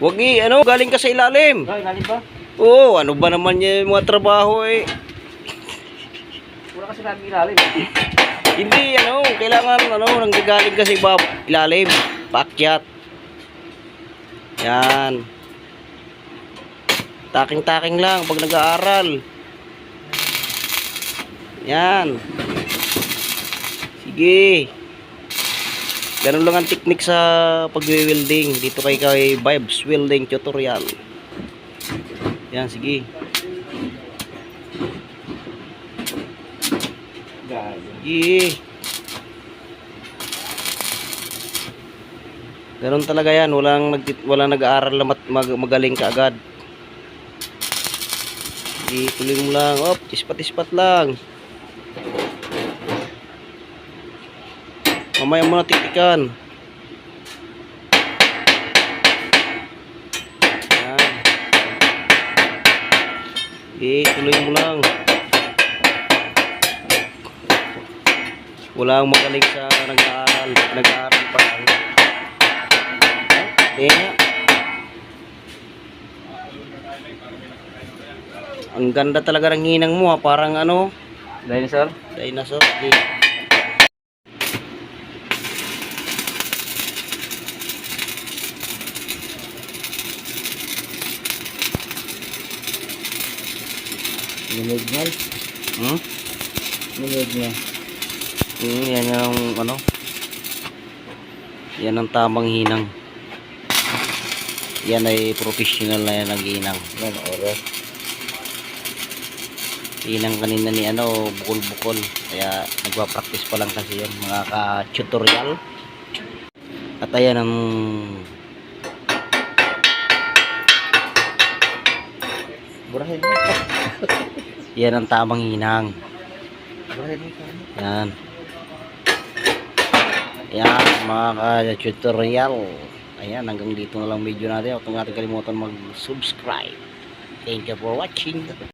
Wag i, ano, galing ka sa ilalim. Ay, galing ba? Oo, ano ba naman yung mga trabaho eh. Wala kasi namin ilalim. Hindi, ano, kailangan, ano, nanggagaling ka sa ibab, ilalim, paakyat. Yan. Taking-taking lang pag nag-aaral. Yan. Sige. Ganun lang ang technique sa pag-welding. Dito kay kay Vibes Welding Tutorial. Yan, sige. Sige. Ganun talaga yan. Walang, nag, walang nag-aaral na mag, magaling ka agad. Sige, tuloy mo lang. Op, ispat-ispat lang. Mamaya mo na titikan. Yan. Sige, tuloy mo lang. Walang magaling sa nag-aaral. Nag-aaral pa lang. Kaya, ang ganda talaga ng hinang mo ha. Parang ano, Dinosaur? dinosaur. Okay. Nilig niya. Hmm? Nilig niya. Hmm, yan yung ano. Yan ang tamang hinang. Yan ay professional na yan ang hinang. Yan, oras. Hinang kanina ni ano, bukol-bukol. Kaya nagpa-practice pa lang kasi yun, mga ka-tutorial. At ayan ang Burahin mo. Yan ang tamang hinang. Yan. Yan, mga ka-tutorial. Ayan, hanggang dito na lang video natin. Huwag natin kalimutan mag-subscribe. Thank you for watching.